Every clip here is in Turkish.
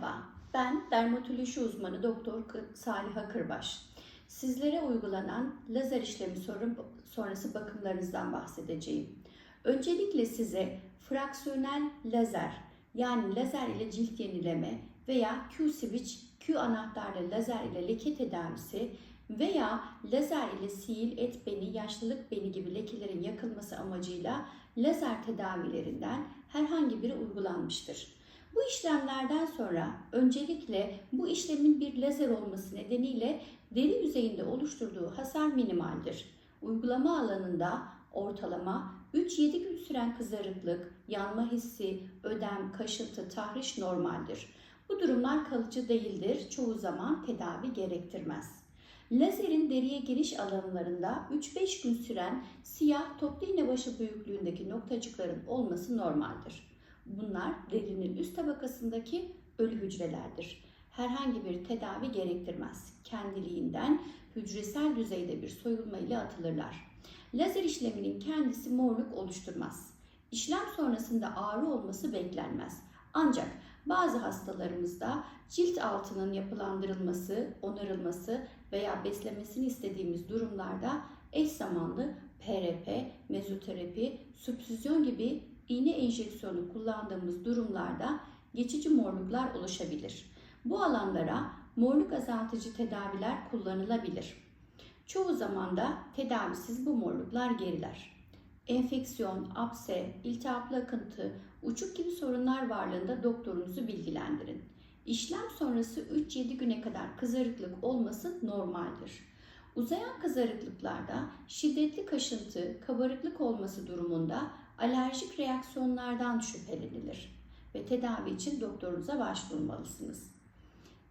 Merhaba, ben dermatoloji uzmanı Doktor K- Salih Kırbaş. Sizlere uygulanan lazer işlemi sonrası bakımlarınızdan bahsedeceğim. Öncelikle size fraksiyonel lazer yani lazer ile cilt yenileme veya Q-switch, Q anahtarlı lazer ile leke tedavisi veya lazer ile sihir, et beni, yaşlılık beni gibi lekelerin yakılması amacıyla lazer tedavilerinden herhangi biri uygulanmıştır. Bu işlemlerden sonra öncelikle bu işlemin bir lazer olması nedeniyle deri yüzeyinde oluşturduğu hasar minimaldir. Uygulama alanında ortalama 3-7 gün süren kızarıklık, yanma hissi, ödem, kaşıntı, tahriş normaldir. Bu durumlar kalıcı değildir. Çoğu zaman tedavi gerektirmez. Lazerin deriye giriş alanlarında 3-5 gün süren siyah toplu iğne başı büyüklüğündeki noktacıkların olması normaldir. Bunlar derinin üst tabakasındaki ölü hücrelerdir. Herhangi bir tedavi gerektirmez. Kendiliğinden hücresel düzeyde bir soyulma ile atılırlar. Lazer işleminin kendisi morluk oluşturmaz. İşlem sonrasında ağrı olması beklenmez. Ancak bazı hastalarımızda cilt altının yapılandırılması, onarılması veya beslemesini istediğimiz durumlarda eş zamanlı PRP, mezoterapi, süpsüzyon gibi iğne enjeksiyonu kullandığımız durumlarda geçici morluklar oluşabilir. Bu alanlara morluk azaltıcı tedaviler kullanılabilir. Çoğu zaman da tedavisiz bu morluklar geriler. Enfeksiyon, apse, iltihaplı akıntı, uçuk gibi sorunlar varlığında doktorunuzu bilgilendirin. İşlem sonrası 3-7 güne kadar kızarıklık olması normaldir. Uzayan kızarıklıklarda şiddetli kaşıntı, kabarıklık olması durumunda alerjik reaksiyonlardan şüphelenilir ve tedavi için doktorunuza başvurmalısınız.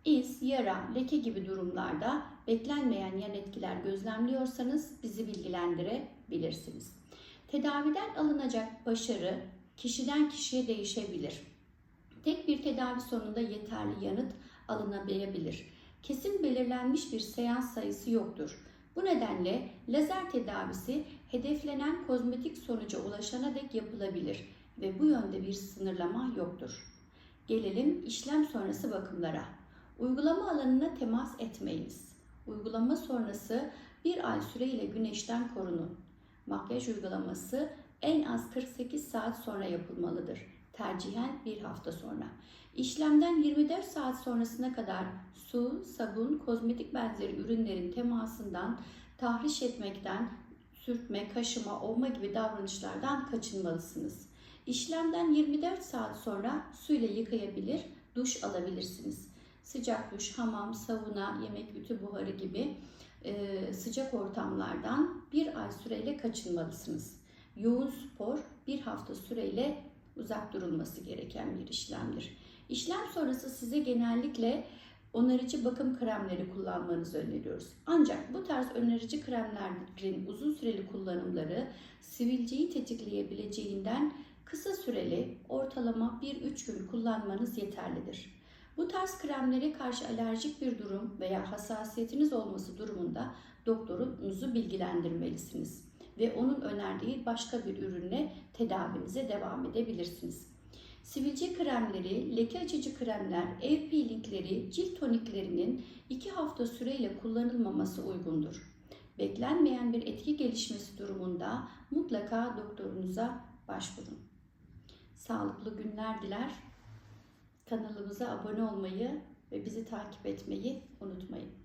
İz, yara, leke gibi durumlarda beklenmeyen yan etkiler gözlemliyorsanız bizi bilgilendirebilirsiniz. Tedaviden alınacak başarı kişiden kişiye değişebilir. Tek bir tedavi sonunda yeterli yanıt alınamayabilir. Kesin belirlenmiş bir seans sayısı yoktur. Bu nedenle lazer tedavisi hedeflenen kozmetik sonuca ulaşana dek yapılabilir ve bu yönde bir sınırlama yoktur. Gelelim işlem sonrası bakımlara. Uygulama alanına temas etmeyiniz. Uygulama sonrası bir ay süreyle güneşten korunun. Makyaj uygulaması en az 48 saat sonra yapılmalıdır. Tercihen bir hafta sonra. İşlemden 24 saat sonrasına kadar su, sabun, kozmetik benzeri ürünlerin temasından, tahriş etmekten, sürtme, kaşıma, ovma gibi davranışlardan kaçınmalısınız. İşlemden 24 saat sonra suyla yıkayabilir, duş alabilirsiniz. Sıcak duş, hamam, sauna, yemek ütü buharı gibi e, sıcak ortamlardan bir ay süreyle kaçınmalısınız. Yoğun spor bir hafta süreyle uzak durulması gereken bir işlemdir. İşlem sonrası size genellikle onarıcı bakım kremleri kullanmanızı öneriyoruz. Ancak bu tarz önerici kremlerin uzun süreli kullanımları sivilceyi tetikleyebileceğinden kısa süreli ortalama 1-3 gün kullanmanız yeterlidir. Bu tarz kremlere karşı alerjik bir durum veya hassasiyetiniz olması durumunda doktorunuzu bilgilendirmelisiniz ve onun önerdiği başka bir ürünle tedavinize devam edebilirsiniz. Sivilce kremleri, leke açıcı kremler, ev peelingleri, cilt toniklerinin 2 hafta süreyle kullanılmaması uygundur. Beklenmeyen bir etki gelişmesi durumunda mutlaka doktorunuza başvurun. Sağlıklı günler diler. Kanalımıza abone olmayı ve bizi takip etmeyi unutmayın.